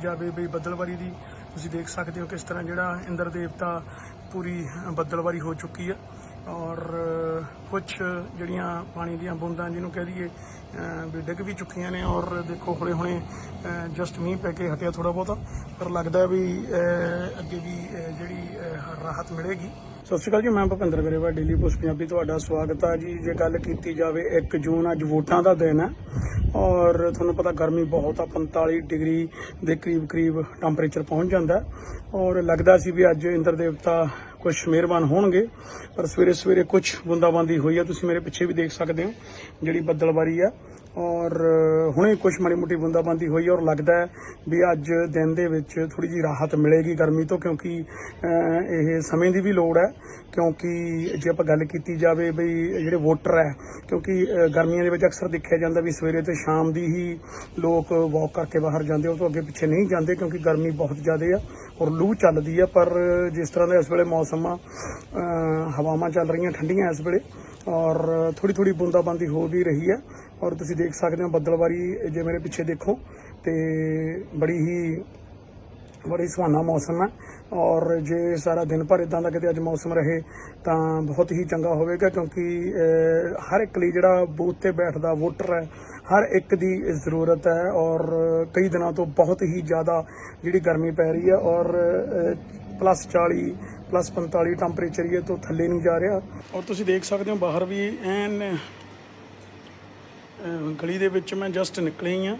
ਜਾਵੇ ਬਈ ਬੱਦਲਵਾਰੀ ਦੀ ਤੁਸੀਂ ਦੇਖ ਸਕਦੇ ਹੋ ਕਿਸ ਤਰ੍ਹਾਂ ਜਿਹੜਾ ਇੰਦਰ ਦੇਵਤਾ ਪੂਰੀ ਬੱਦਲਵਾਰੀ ਹੋ ਚੁੱਕੀ ਹੈ ਔਰ ਕੁਝ ਜਿਹੜੀਆਂ ਪਾਣੀ ਦੀਆਂ ਬੂੰਦਾਂ ਜਿਹਨੂੰ ਕਹਿ ਦਈਏ ਵੀ ਡਿੱਗ ਵੀ ਚੁੱਕੀਆਂ ਨੇ ਔਰ ਦੇਖੋ ਹੁਣੇ ਹੁਣੇ ਜਸਟ ਮੀਂਹ ਪੈ ਕੇ ਹਟਿਆ ਥੋੜਾ ਬਹੁਤਾ। ਪਰ ਲੱਗਦਾ ਵੀ ਅੱਗੇ ਵੀ ਜਿਹੜੀ ਰਾਹਤ ਮਿਲੇਗੀ। ਸਤਿ ਸ਼੍ਰੀ ਅਕਾਲ ਜੀ, ਮੈਂ ਭੁਪਿੰਦਰ ਗਰੇਵਾ ਡੇਲੀ ਪੋਸਟ ਪੰਜਾਬੀ, ਤੁਹਾਡਾ ਸਵਾਗਤ ਹੈ ਜੀ। ਜੇ ਗੱਲ ਕੀਤੀ ਜਾਵੇ 1 ਜੂਨ ਅੱਜ ਵੋਟਾਂ ਦਾ ਦਿਨ ਹੈ। ਔਰ ਤੁਹਾਨੂੰ ਪਤਾ ਗਰਮੀ ਬਹੁਤ ਆ 45 ਡਿਗਰੀ ਦੇ ਕਰੀਬ ਕਰੀਬ ਟੈਂਪਰੇਚਰ ਪਹੁੰਚ ਜਾਂਦਾ ਔਰ ਲੱਗਦਾ ਸੀ ਵੀ ਅੱਜ ਇੰਦਰ ਦੇਵਤਾ ਕੁਝ ਮਿਹਰਬਾਨ ਹੋਣਗੇ, ਪਰ ਸਵੇਰੇ ਸਵੇਰੇ ਕੁਝ ਬੁੰਦਾਬਾਂਦੀ ਹੋਈ ਆ। ਤੁਸੀਂ ਮੇਰੇ ਪਿੱਛੇ ਵੀ ਦੇਖ ਸਕਦੇ ਹੋ ਜਿਹੜੀ ਬੱਦਲਬਾਰੀ ਆ। ਔਰ ਹੁਣੇ ਕੁਝ ਮਾੜੀ ਮੋਟੀ ਬੁੰਦਾਬਾਂਦੀ ਹੋਈ ਔਰ ਲੱਗਦਾ ਹੈ ਵੀ ਅੱਜ ਦਿਨ ਦੇ ਵਿੱਚ ਥੋੜੀ ਜੀ ਰਾਹਤ ਮਿਲੇਗੀ ਗਰਮੀ ਤੋਂ, ਕਿਉਂਕਿ ਇਹ ਸਮੇਂ ਦੀ ਵੀ ਲੋੜ ਹੈ। ਕਿਉਂਕਿ ਜੇ ਆਪਾਂ ਗੱਲ ਕੀਤੀ ਜਾਵੇ ਬਈ ਜਿਹੜੇ ਵੋਟਰ ਹੈ, ਕਿਉਂਕਿ ਗਰਮੀਆਂ ਦੇ ਵਿੱਚ ਅਕਸਰ ਦੇਖਿਆ ਜਾਂਦਾ ਵੀ ਸਵੇਰੇ ਤੇ ਸ਼ਾਮ ਦੀ ਹੀ ਲੋਕ ਵਾਕ ਕਰਕੇ ਬਾਹਰ ਜਾਂਦੇ ਉਹ ਤੋਂ ਅੱਗੇ ਪਿੱਛੇ ਨਹੀਂ ਜਾਂਦੇ ਕਿਉਂਕਿ ਗਰਮੀ ਬਹੁਤ ਜ਼ਿਆਦਾ ਆ ਔਰ ਲੂ ਚੱਲਦੀ ਆ। ਪਰ ਜਿਸ ਤਰ੍ਹਾਂ ਦਾ ਇਸ ਵੇਲੇ ਮੌਸਮ ਆ ਹਵਾਵਾਂ ਚੱਲ ਰਹੀਆਂ ਠੰਡੀਆਂ ਇਸ ਵੇਲੇ ਔਰ ਥੋੜੀ ਥੋੜੀ ਬੂੰਦਾਬਾਂਦੀ ਹੋ ਵੀ ਰਹੀ ਹੈ। ਔਰ ਤੁਸੀਂ ਦੇਖ ਸਕਦੇ ਹੋ ਬੱਦਲਵਾਰੀ ਜੇ ਮੇਰੇ ਪਿੱਛੇ ਦੇਖੋ, ਤੇ ਬੜੀ ਹੀ, ਬੜੀ ਸੁਹਾਨਾ ਮੌਸਮ ਹੈ। ਔਰ ਜੇ ਸਾਰਾ ਦਿਨ ਭਰ ਇਦਾਂ ਦਾ ਕਿਤੇ ਅੱਜ ਮੌਸਮ ਰਹੇ, ਤਾਂ ਬਹੁਤ ਹੀ ਚੰਗਾ ਹੋਵੇਗਾ, ਕਿਉਂਕਿ ਹਰ ਇੱਕ ਲਈ ਜਿਹੜਾ ਬੂਥ ਤੇ ਬੈਠਦਾ ਵੋਟਰ ਹੈ, ਹਰ ਇੱਕ ਦੀ ਜ਼ਰੂਰਤ ਹੈ। ਔਰ ਕਈ ਦਿਨਾਂ ਤੋਂ ਬਹੁਤ ਹੀ ਜ਼ਿਆਦਾ ਜਿਹੜੀ ਗਰਮੀ ਪੈ ਰਹੀ ਹੈ। ਔਰ ਪਲੱਸ 40 ਪਲੱਸ 45 ਟੈਂਪਰੇਚਰ ਇਹ ਤੋਂ ਥੱਲੇ ਨਹੀਂ ਜਾ ਰਿਹਾ। ਔਰ ਤੁਸੀਂ ਦੇਖ ਸਕਦੇ ਹੋ ਬਾਹਰ ਵੀ ਐਨ ਗਲੀ ਦੇ ਵਿੱਚ ਮੈਂ ਜਸਟ ਨਿਕਲੀ ਆ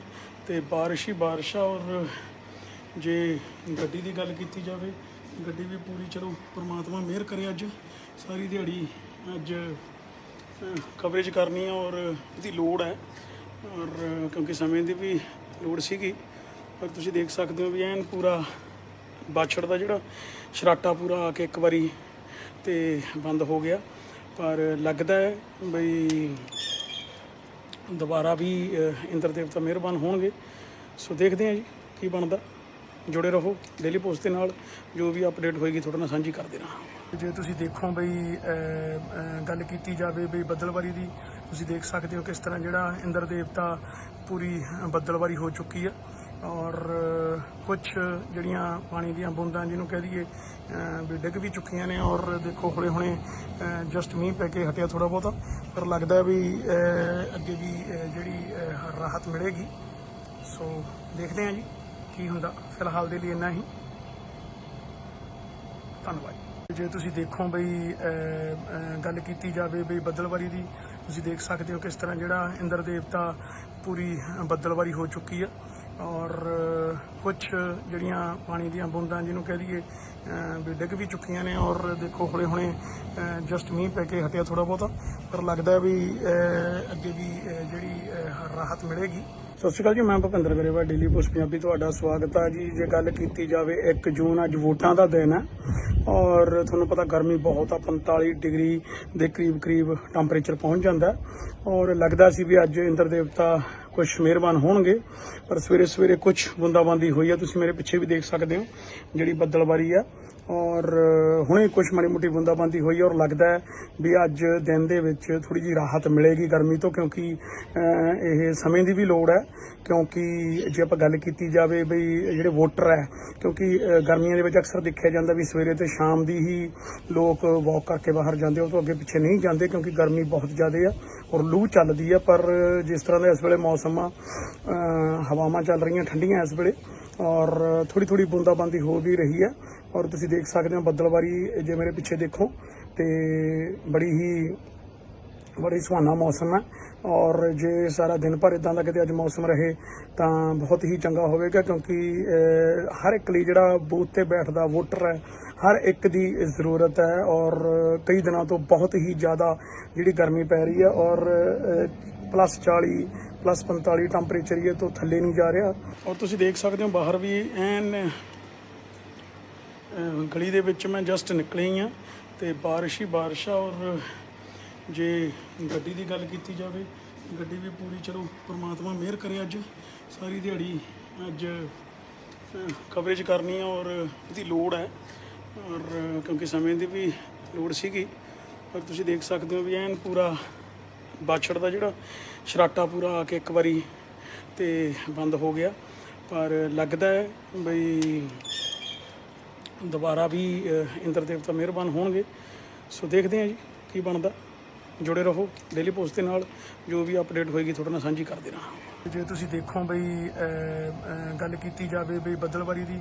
ਤੇ ਬਾਰਿਸ਼ ਹੀ ਬਾਰਿਸ਼ ਆ ਔਰ ਜੇ ਗੱਡੀ ਦੀ ਗੱਲ ਕੀਤੀ ਜਾਵੇ, ਗੱਡੀ ਵੀ ਪੂਰੀ ਚਲੋ ਪ੍ਰਮਾਤਮਾ ਮਿਹਰ ਕਰੇ ਅੱਜ। ਸਾਰੀ ਦਿਹਾੜੀ ਅੱਜ ਕਵਰੇਜ ਕਰਨੀ ਆ ਔਰ ਇਹਦੀ ਲੋੜ ਹੈ। ਔਰ ਕਿਉਂਕਿ ਸਮੇਂ ਦੀ ਵੀ ਲੋੜ ਸੀਗੀ, ਪਰ ਤੁਸੀਂ ਦੇਖ ਸਕਦੇ ਹੋ ਵੀ ਐਨ ਪੂਰਾ ਬਾਛੜ ਦਾ ਜਿਹੜਾ ਸ਼ਰਾਟਾ ਪੂਰਾ ਆ ਕੇ ਇੱਕ ਵਾਰੀ ਤੇ ਬੰਦ ਹੋ ਗਿਆ। ਪਰ ਲੱਗਦਾ ਹੈ ਬਈ ਦੁਬਾਰਾ ਵੀ ਇੰਦਰ ਦੇਵਤਾ ਮਿਹਰਬਾਨ ਹੋਣਗੇ। ਸੋ ਦੇਖਦੇ ਹਾਂ ਜੀ ਕੀ ਬਣਦਾ। ਜੁੜੇ ਰਹੋ ਡੇਲੀ ਪੋਸਟ ਦੇ ਨਾਲ। ਜੋ ਵੀ ਅਪਡੇਟ ਹੋਏਗੀ ਤੁਹਾਡੇ ਨਾਲ ਸਾਂਝੀ ਕਰਦੇ ਰਹਾਂਗੇ। ਜੇ ਤੁਸੀਂ ਦੇਖੋ ਬਈ ਗੱਲ ਕੀਤੀ ਜਾਵੇ ਬਈ ਬੱਦਲਵਾਰੀ ਦੀ, ਤੁਸੀਂ ਦੇਖ ਸਕਦੇ ਹੋ ਕਿਸ ਤਰ੍ਹਾਂ ਜਿਹੜਾ ਇੰਦਰ ਦੇਵਤਾ ਪੂਰੀ ਬੱਦਲਵਾਰੀ ਹੋ ਚੁੱਕੀ ਆ। ਔਰ ਕੁਝ ਜਿਹੜੀਆਂ ਪਾਣੀ ਦੀਆਂ ਬੂੰਦਾਂ ਜਿਹਨੂੰ ਕਹਿ ਦਈਏ ਵੀ ਡਿੱਗ ਵੀ ਚੁੱਕੀਆਂ ਨੇ ਔਰ ਦੇਖੋ ਹੁਣੇ ਹੁਣੇ ਜਸਟ ਮੀਂਹ ਪੈ ਕੇ ਹਟਿਆ ਥੋੜਾ ਬਹੁਤਾ। ਪਰ ਲੱਗਦਾ ਵੀ ਅੱਗੇ ਵੀ ਜਿਹੜੀ ਰਾਹਤ ਮਿਲੇਗੀ। ਸੋ ਦੇਖਦੇ ਹਾਂ ਜੀ ਕੀ ਹੁੰਦਾ। ਫਿਲਹਾਲ ਦੇ ਲਈ ਇੰਨਾ ਹੀ। ਧੰਨਵਾਦ। ਜੇ ਤੁਸੀਂ ਦੇਖੋ ਬਈ ਗੱਲ ਕੀਤੀ ਜਾਵੇ ਬਈ ਬੱਦਲਵਾਰੀ ਦੀ, ਤੁਸੀਂ ਦੇਖ ਸਕਦੇ ਹੋ ਕਿਸ ਤਰ੍ਹਾਂ ਜਿਹੜਾ ਇੰਦਰ ਦੇਵਤਾ ਪੂਰੀ ਬੱਦਲਵਾਰੀ ਹੋ ਚੁੱਕੀ ਆ। ਔਰ ਕੁਝ ਜਿਹੜੀਆਂ ਪਾਣੀ ਦੀਆਂ ਬੂੰਦਾਂ ਜਿਹਨੂੰ ਕਹਿ ਲਈਏ ਵੀ ਡਿੱਗ ਵੀ ਚੁੱਕੀਆਂ ਨੇ ਔਰ ਦੇਖੋ ਹੁਣੇ ਹੁਣੇ ਜਸਟ ਮੀਂਹ ਪੈ ਕੇ ਹਟਿਆ ਥੋੜਾ ਬਹੁਤਾ, ਪਰ ਲੱਗਦਾ ਵੀ ਅੱਗੇ ਵੀ ਜਿਹੜੀ ਰਾਹਤ ਮਿਲੇਗੀ। ਸਤਿ ਸ਼੍ਰੀ ਅਕਾਲ ਜੀ, ਮੈਂ ਭੁਪਿੰਦਰ ਗਰੇਵਾ ਡੇਲੀ ਪੋਸਟ ਪੰਜਾਬੀ ਤੁਹਾਡਾ ਸਵਾਗਤ ਆ ਜੀ। ਜੇ ਗੱਲ ਕੀਤੀ ਜਾਵੇ 1 ਜੂਨ ਅੱਜ ਵੋਟਾਂ ਦਾ ਦਿਨ ਹੈ ਔਰ ਤੁਹਾਨੂੰ ਪਤਾ ਗਰਮੀ ਬਹੁਤ ਆ 45 ਡਿਗਰੀ ਦੇ ਕਰੀਬ ਕਰੀਬ ਟੈਂਪਰੇਚਰ ਪਹੁੰਚ ਜਾਂਦਾ। ਔਰ ਲੱਗਦਾ ਸੀ ਵੀ ਅੱਜ ਇੰਦਰ ਦੇਵਤਾ ਕੁਝ ਮਿਹਰਬਾਨ ਹੋਣਗੇ, ਪਰ ਸਵੇਰੇ ਸਵੇਰੇ ਕੁਝ ਬੁੰਦਾਬਾਂਦੀ ਹੋਈ ਆ, ਤੁਸੀਂ ਮੇਰੇ ਪਿੱਛੇ ਵੀ ਦੇਖ ਸਕਦੇ ਹੋ, ਜਿਹੜੀ ਬੱਦਲਬਾਰੀ ਆ। ਔਰ ਹੁਣੇ ਕੁਝ ਮਾੜੀ ਮੋਟੀ ਬੁੰਦਾਬਾਂਦੀ ਹੋਈ ਔਰ ਲੱਗਦਾ ਹੈ ਵੀ ਅੱਜ ਦਿਨ ਦੇ ਵਿੱਚ ਥੋੜੀ ਜੀ ਰਾਹਤ ਮਿਲੇਗੀ ਗਰਮੀ ਤੋਂ, ਕਿਉਂਕਿ ਇਹ ਸਮੇਂ ਦੀ ਵੀ ਲੋੜ ਹੈ, ਕਿਉਂਕਿ ਜੇ ਆਪਾਂ ਗੱਲ ਕੀਤੀ ਜਾਵੇ ਬਈ ਜਿਹੜੇ ਵੋਟਰ ਹੈ, ਕਿਉਂਕਿ ਗਰਮੀਆਂ ਦੇ ਵਿੱਚ ਅਕਸਰ ਦੇਖਿਆ ਜਾਂਦਾ ਵੀ ਸਵੇਰੇ ਤੇ ਸ਼ਾਮ ਦੀ ਹੀ ਲੋਕ ਵਾਕ ਕਰਕੇ ਬਾਹਰ ਜਾਂਦੇ ਉਹ ਤੋਂ ਅੱਗੇ ਪਿੱਛੇ ਨਹੀਂ ਜਾਂਦੇ, ਕਿਉਂਕਿ ਗਰਮੀ ਬਹੁਤ ਜ਼ਿਆਦਾ ਆ ਔਰ ਲੂ ਚੱਲਦੀ ਆ, ਪਰ ਜਿਸ ਤਰ੍ਹਾਂ ਦਾ ਇਸ ਵੇਲੇ ਮੌਸਮ ਆ ਹਵਾਵਾਂ ਚੱਲ ਰਹੀਆਂ ਠੰਡੀਆਂ ਇਸ ਵੇਲੇ ਔਰ ਥੋੜੀ ਥੋੜੀ ਬੂੰਦਾਬਾਂਦੀ ਹੋ ਵੀ ਰਹੀ ਹੈ। ਔਰ ਤੁਸੀਂ ਦੇਖ ਸਕਦੇ ਹੋ ਬੱਦਲਵਾਰੀ ਜੇ ਮੇਰੇ ਪਿੱਛੇ ਦੇਖੋ, ਤੇ ਬੜੀ ਹੀ, ਬੜੀ ਸੁਹਾਨਾ ਮੌਸਮ ਹੈ। ਔਰ ਜੇ ਸਾਰਾ ਦਿਨ ਭਰ ਇਦਾਂ ਦਾ ਕਿਤੇ ਅੱਜ ਮੌਸਮ ਰਹੇ, ਤਾਂ ਬਹੁਤ ਹੀ ਚੰਗਾ ਹੋਵੇਗਾ, ਕਿਉਂਕਿ ਹਰ ਇੱਕ ਲਈ ਜਿਹੜਾ ਬੂਥ ਤੇ ਬੈਠਦਾ ਵੋਟਰ ਹੈ, ਹਰ ਇੱਕ ਦੀ ਜ਼ਰੂਰਤ ਹੈ। ਔਰ ਕਈ ਦਿਨਾਂ ਤੋਂ ਬਹੁਤ ਹੀ ਜ਼ਿਆਦਾ ਜਿਹੜੀ ਗਰਮੀ ਪੈ ਰਹੀ ਹੈ। ਔਰ ਪਲੱਸ 40 ਪਲੱਸ 45 ਟੈਂਪਰੇਚਰ ਇਹ ਤੋਂ ਥੱਲੇ ਨਹੀਂ ਜਾ ਰਿਹਾ। ਔਰ ਤੁਸੀਂ ਦੇਖ ਸਕਦੇ ਹੋ ਬਾਹਰ ਵੀ ਐਨ ਗਲੀ ਦੇ ਵਿੱਚ ਮੈਂ ਜਸਟ ਨਿਕਲੀ ਆ ਤੇ ਬਾਰਿਸ਼ ਹੀ ਬਾਰਿਸ਼ ਆ ਔਰ ਜੇ ਗੱਡੀ ਦੀ ਗੱਲ ਕੀਤੀ ਜਾਵੇ, ਗੱਡੀ ਵੀ ਪੂਰੀ ਚਲੋ ਪ੍ਰਮਾਤਮਾ ਮਿਹਰ ਕਰੇ ਅੱਜ। ਸਾਰੀ ਦਿਹਾੜੀ ਅੱਜ ਕਵਰੇਜ ਕਰਨੀ ਆ ਔਰ ਇਹਦੀ ਲੋੜ ਹੈ। ਔਰ ਕਿਉਂਕਿ ਸਮੇਂ ਦੀ ਵੀ ਲੋੜ ਸੀਗੀ, ਪਰ ਤੁਸੀਂ ਦੇਖ ਸਕਦੇ ਹੋ ਵੀ ਐਨ ਪੂਰਾ ਬਾਛੜ ਦਾ ਜਿਹੜਾ ਸ਼ਰਾਟਾ ਪੂਰਾ ਆ ਕੇ ਇੱਕ ਵਾਰੀ ਤੇ ਬੰਦ ਹੋ ਗਿਆ। ਪਰ ਲੱਗਦਾ ਹੈ ਬਈ ਦੁਬਾਰਾ ਵੀ ਇੰਦਰ ਦੇਵਤਾ ਮਿਹਰਬਾਨ ਹੋਣਗੇ। ਸੋ ਦੇਖਦੇ ਹਾਂ ਜੀ ਕੀ ਬਣਦਾ। ਜੁੜੇ ਰਹੋ ਡੇਲੀ ਪੋਸਟ ਦੇ ਨਾਲ। ਜੋ ਵੀ ਅਪਡੇਟ ਹੋਏਗੀ ਤੁਹਾਡੇ ਨਾਲ ਸਾਂਝੀ ਕਰਦੇ ਰਹਾਂਗੇ। ਜੇ ਤੁਸੀਂ ਦੇਖੋ ਬਈ ਗੱਲ ਕੀਤੀ ਜਾਵੇ ਬਈ, ਬੱਦਲਵਾਰੀ ਦੀ